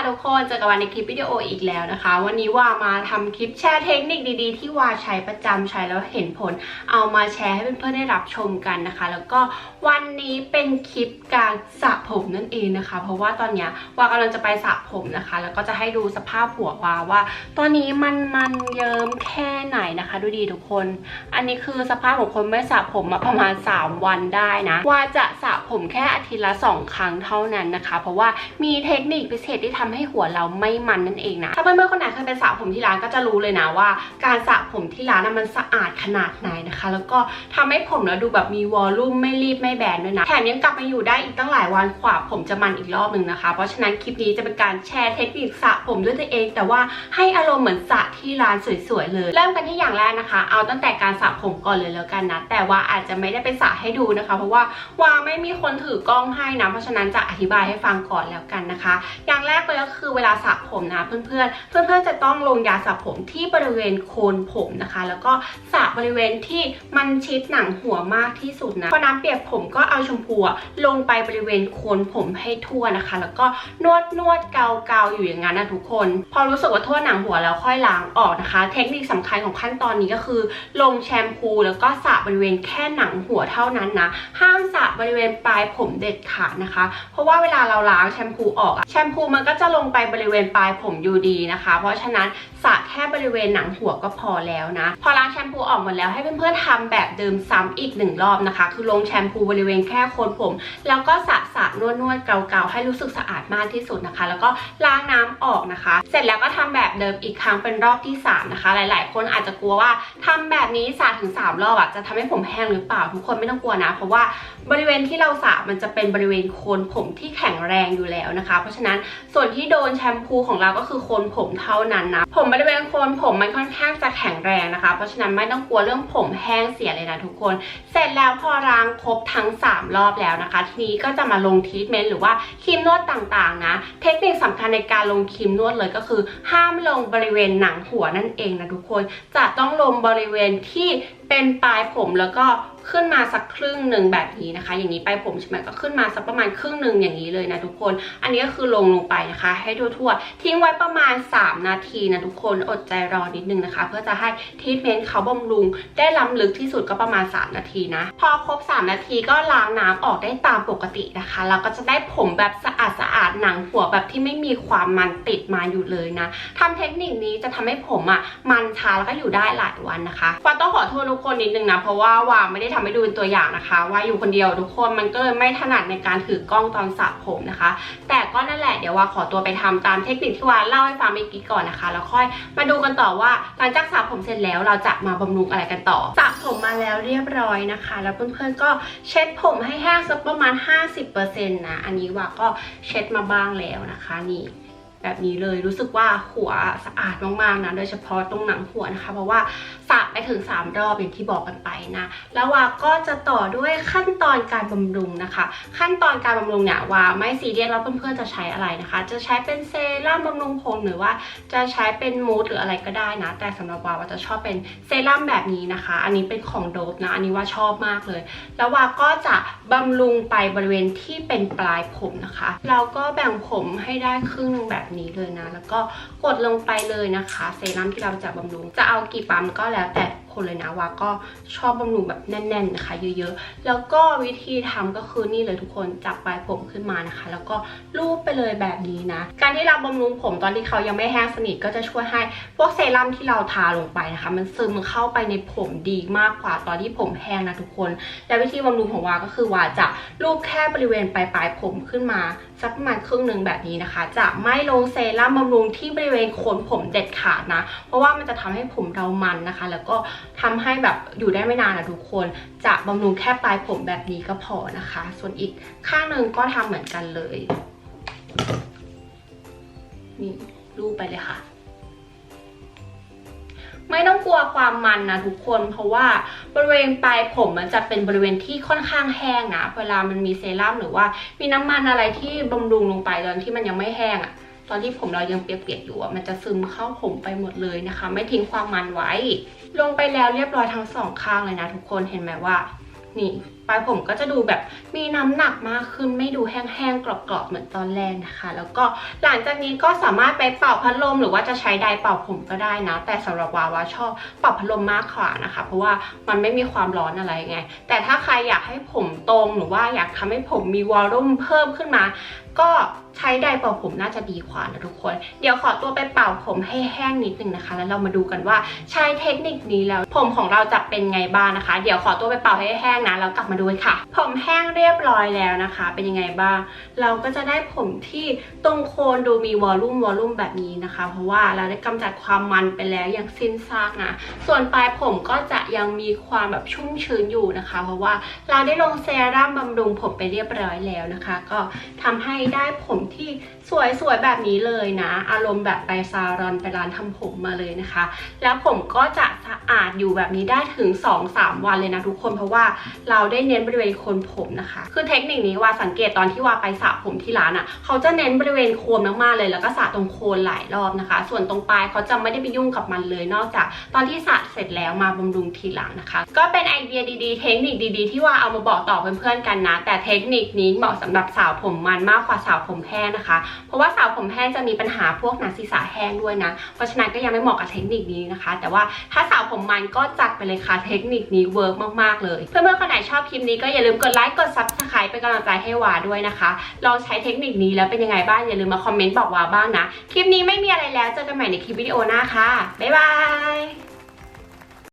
ค่ะทุกคนเจอกับวันในคลิปวิดีโออีกแล้วนะคะ วันนี้ว่ามาทำคลิปแชร์เทคนิคดีๆ ที่ว่าใช้ประจำใช้แล้วเห็นผล เอามาแชร์ให้เพื่อนๆได้รับชมกันนะคะ แล้วก็วันนี้เป็นคลิปการสระผมนั่นเองนะคะ เพราะว่าตอนนี้ว่ากำลังจะไปสระผมนะคะ แล้วก็จะให้ดูสภาพหัวว่าว่า ตอนนี้มันมันเยิ้มแค่ไหนนะคะ ดูดีทุกคน อันนี้คือสภาพของคนไม่สระผมมาประมาณ 3 วันได้นะ ว่าจะสระผมแค่อาทิตย์ละ 2 ครั้งเท่านั้นนะคะ เพราะว่ามีเทคนิคพิเศษที่ทำให้หัวเราไม่มันนั่นเองนะถ้าเพื่อนๆคนไหนเคยไปสระผมที่ร้านก็จะรู้เลยนะว่า การสระผมที่ร้านน่ะมันสะอาดขนาดไหนนะคะ แล้วก็ทำให้ผมเราดูแบบมีวอลลุ่มไม่รีบไม่แบนด้วยนะแถมยังกลับมาอยู่ได้อีกตั้งหลายวันกว่าผมจะมันอีกรอบหนึ่งนะคะ เพราะฉะนั้นคลิปนี้จะเป็นการแชร์เทคนิคสระผมด้วยตัวเอง แต่ว่าให้อารมณ์เหมือนสระที่ร้านสวยๆเลย เริ่มกันที่อย่างแรกนะคะ เอาตั้งแต่การสระผมก่อนเลยแล้วกันนะแต่ว่าอาจจะไม่ได้ไปสระให้ดูนะคะ เพราะว่าว่าไม่มีคนถือกล้องให้นะเพราะฉะนั้นจะอธิบายให้ฟังก่อนแล้วกันนะคะ อย่างแรกเลยก็คือเวลาสระผมนะเพื่อนๆเพื่อนๆจะต้องลงยาสระผมที่บริเวณโคนผมนะคะ แล้วก็สระบริเวณที่มันชิดหนังหัวมากที่สุดนะพอน้ำเปียกผมก็เอาชมพูลงไปบริเวณโคนผมให้ทั่วนะคะ แล้วก็นวดนวดเกาเกาอยู่อย่างนั้นนะทุกคน พอรู้สึกว่าทั่วหนังหัวแล้วค่อยล้างออกนะคะ เทคนิคสำคัญของขั้นตอนนี้ก็คือ ลงแชมพูแล้วก็สระบริเวณแค่หนังหัวเท่านั้นนะ ห้ามสระบริเวณปลายผมเด็ดขาดนะคะ เพราะว่าเวลาเราล้างแชมพูออกอะแชมพูมันก็จะลงไปบริเวณปลายผมอยู่ดีนะคะ เพราะฉะนั้นสระแค่บริเวณหนังหัวก็พอแล้วนะ พอล้างแชมพูออกหมดแล้วให้เพื่อนๆทำแบบเดิมซ้ำอีกหนึ่งรอบนะคะ คือลงแชมพูบริเวณแค่โคนผม แล้วก็สระสระนวดนวดเกาๆให้รู้สึกสะอาดมากที่สุดนะคะ แล้วก็ล้างน้ำออกนะคะ เสร็จแล้วก็ทำแบบเดิมอีกครั้งเป็นรอบที่สามนะคะ หลาย ๆ คนอาจจะกลัวว่าทำแบบนี้สระถึงสามรอบอะจะทำให้ผมแห้งหรือเปล่าทุกคนไม่ต้องกลัวนะ เพราะว่าบริเวณที่เราสระมันจะเป็นบริเวณโคนผมที่แข็งแรงอยู่แล้วนะคะ เพราะฉะนั้นส่วนที่นี่โดนแชมพูของเราก็คือโคนผมเท่านั้นนะ ผมบริเวณโคนผมมันค่อนข้างจะแข็งแรงนะคะ เพราะฉะนั้นไม่ต้องกลัวเรื่องผมแห้งเสียเลยนะทุกคน เสร็จแล้วพอล้างครบทั้ง 3 รอบแล้วนะคะ ทีนี้ก็จะมาลงทรีทเมนต์หรือว่าครีมนวดต่างๆนะ เทคนิคสำคัญในการลงครีมนวดเลยก็คือ ห้ามลงบริเวณหนังหัวนั่นเองนะทุกคน จะต้องลงบริเวณที่ เป็นปลายผมแล้วก็ขึ้นมาสักครึ่งหนึ่งแบบนี้นะคะ อย่างนี้ปลายผมใช่ไหมก็ขึ้นมาสักประมาณครึ่งหนึ่งอย่างนี้เลยนะทุกคน อันนี้ก็คือลงลงไปนะคะ ให้ทั่วๆทิ้งไว้ประมาณ 3 นาทีนะทุกคนอดใจรอนิดนึงนะคะ เพื่อจะให้ทีทเมนต์เขาบำรุง ได้ล้ำลึกที่สุดก็ประมาณ 3 นาทีนะ พอครบ 3 นาทีก็ล้างน้ำออกได้ตามปกตินะคะแล้วก็จะได้ผมแบบสะอาดสะอาดหนังหัวแบบที่ไม่มีความมันติดมาอยู่เลยนะทำเทคนิคนี้จะทำให้ผมอะมันช้าแล้วก็อยู่ได้หลายวันนะคะวาต้องขอโทษทุกคนนิดนึงนะ เพราะว่าวาไม่ได้ทำให้ดูเป็นตัวอย่างนะคะ ว่าอยู่คนเดียวทุกคนมันก็เลยไม่ถนัดในการถือกล้องตอนสระผมนะคะ แต่ก็นั่นแหละเดี๋ยวว่าขอตัวไปทำตามเทคนิคที่ว่าเล่าให้ฟังเมื่อกี้ก่อนนะคะ แล้วค่อยมาดูกันต่อว่าหลังจากสระผมเสร็จแล้วเราจะมาบำรุงอะไรกันต่อสระผมมาแล้วเรียบร้อยนะคะ แล้วเพื่อนๆก็เช็ดผมให้แห้งสักประมาณ 50%นะอันนี้ว่าก็เช็ดมาบ้างแล้วนะคะนี่แบบนี้เลยรู้สึกว่าหัวสะอาดมากๆนะโดยเฉพาะตรงหนังหัวนะคะ เพราะว่าสระ ไปถึง 3 รอบอย่างที่บอกกันไปนะแล้ววาก็จะต่อด้วยขั้นตอนการบำรุงนะคะ ขั้นตอนการบำรุงเนี่ยวาไม่ซีเรียสว่าเพื่อนๆจะใช้อะไรนะคะ จะใช้เป็นเซรั่มบำรุงผมหรือว่าจะใช้เป็นมูสหรืออะไรก็ได้นะ แต่สำหรับวาวาจะชอบเป็นเซรั่มแบบนี้นะคะ อันนี้เป็นของโดบนะอันนี้ว่าชอบมากเลย แล้ววาก็จะบำรุงไปบริเวณที่เป็นปลายผมนะคะ เราก็แบ่งผมให้ได้ครึ่งหนึ่งแบบนี้เลยนะ แล้วก็กดลงไปเลยนะคะ เซรั่มที่เราจะบำรุงจะเอากี่ปั๊มก็แล้วแต่ คนเลยนะวาก็ชอบบำรุงแบบแน่นๆนะคะเยอะๆ แล้วก็วิธีทำก็คือนี่เลยทุกคนจับปลายผมขึ้นมานะคะ แล้วก็ลูบไปเลยแบบนี้นะ การที่เราบำรุงผมตอนที่เขายังไม่แห้งสนิทก็จะช่วยให้พวกเซรั่มที่เราทาลงไปนะคะ มันซึมเข้าไปในผมดีมากกว่าตอนที่ผมแห้งนะทุกคน และวิธีบำรุงของวาก็คือวาจะลูบแค่บริเวณปลายปลายผมขึ้นมาสักประมาณครึ่งหนึ่งแบบนี้นะคะ จะไม่ลงเซรั่มบำรุงที่บริเวณโคนผมเด็ดขาดนะ เพราะว่ามันจะทำให้ผมเรามันนะคะ แล้วก็ทำให้แบบอยู่ได้ไม่นานนะทุกคน จะบำรุงแค่ปลายผมแบบนี้ก็พอนะคะ ส่วนอีกข้างหนึ่งก็ทำเหมือนกันเลย นี่รูปไปเลยค่ะไม่ต้องกลัวความมันนะทุกคนเพราะว่าบริเวณปลายผมมันจะเป็นบริเวณที่ค่อนข้างแห้งนะเวลามันมีเซรั่มหรือว่ามีน้ำมันอะไรที่บำรุงลงไปตอนที่มันยังไม่แห้งอะ ตอนที่ผมเรายังเปียกๆอยู่อะมันจะซึมเข้าผมไปหมดเลยนะคะ ไม่ทิ้งความมันไว้ ลงไปแล้วเรียบร้อยทั้งสองข้างเลยนะทุกคนเห็นไหมว่า นี่ปลายผมก็จะดูแบบมีน้ำหนักมากขึ้นไม่ดูแห้งๆกรอบๆเหมือนตอนแรกนะคะ แล้วก็หลังจากนี้ก็สามารถไปเป่าพัดลมหรือว่าจะใช้ไดร์เป่าผมก็ได้นะ แต่สำหรับวาวาชอบเป่าพัดลมมากกว่านะคะ เพราะว่ามันไม่มีความร้อนอะไรไง แต่ถ้าใครอยากให้ผมตรงหรือว่าอยากทำให้ผมมีวอลลุ่มเพิ่มขึ้นมา ก็ใช้ไดร์เป่าผมน่าจะดีกว่านะทุกคน เดี๋ยวขอตัวไปเป่าผมให้แห้งนิดนึงนะคะ แล้วเรามาดูกันว่าใช้เทคนิคนี้แล้ว ผมของเราจะเป็นไงบ้างนะคะ เดี๋ยวขอตัวไปเป่าให้แห้งนะแล้วกลับมาดูกันค่ะ ผมแห้งเรียบร้อยแล้วนะคะ เป็นยังไงบ้าง เราก็จะได้ผมที่ตรงโคนดูมีวอลลุ่มวอลลุ่มแบบนี้นะคะ เพราะว่าเราได้กำจัดความมันไปแล้วอย่างสิ้นซากนะ ส่วนปลายผมก็จะยังมีความแบบชุ่มชื้นอยู่นะคะ เพราะว่าเราได้ลงเซรั่มบำรุงผมไปเรียบร้อยแล้วนะคะ ก็ทำให้ได้ผมที่สวยๆแบบนี้เลยนะ อารมณ์แบบไปซาลอนไปร้านทำผมมาเลยนะคะ แล้วผมก็จะสะอาดอยู่แบบนี้ได้ถึง 2-3 วันเลยนะทุกคนเพราะว่าเราได้เน้นบริเวณโคนผมนะคะ คือเทคนิคนี้ว่าสังเกตตอนที่ว่าไปสระผมที่ร้านอะ่ะ เขาจะเน้นบริเวณโคนมากๆเลย แล้วก็สระตรงโคนหลายรอบนะคะ ส่วนตรงปลายเขาจะไม่ได้ไปยุ่งกับมันเลยนอกจาก ตอนที่สระเสร็จแล้วมาบำรุงทีหลังนะคะ ก็เป็นไอเดียดีๆ เทคนิคดีๆ ที่ว่าเอามาบอกต่อเพื่อนๆกันนะ แต่เทคนิคนี้เหมาะสำหรับสาวผมมันมากกว่าสาวผมแห้งนะคะ เพราะว่าสาวผมแห้งจะมีปัญหาพวกหนังศีรษะแห้งด้วยนะ เพราะฉะนั้นก็ยังไม่เหมาะกับเทคนิคนี้นะคะ แต่ว่าถ้าสาวผมมันก็จัดไปเลยค่ะเทคนิคนี้เวิร์กมากๆเลย เพื่อนๆคนไหนชอบคลิปนี้ก็อย่าลืมกดไลค์กดซับสไครป์เป็นกำลังใจให้วาด้วยนะคะลองใช้เทคนิคนี้แล้วเป็นยังไงบ้างอย่าลืมมาคอมเมนต์บอกวาบ้างนะคลิปนี้ไม่มีอะไรแล้วเจอกันใหม่ในคลิปวิดีโอหน้าค่ะบ๊ายบาย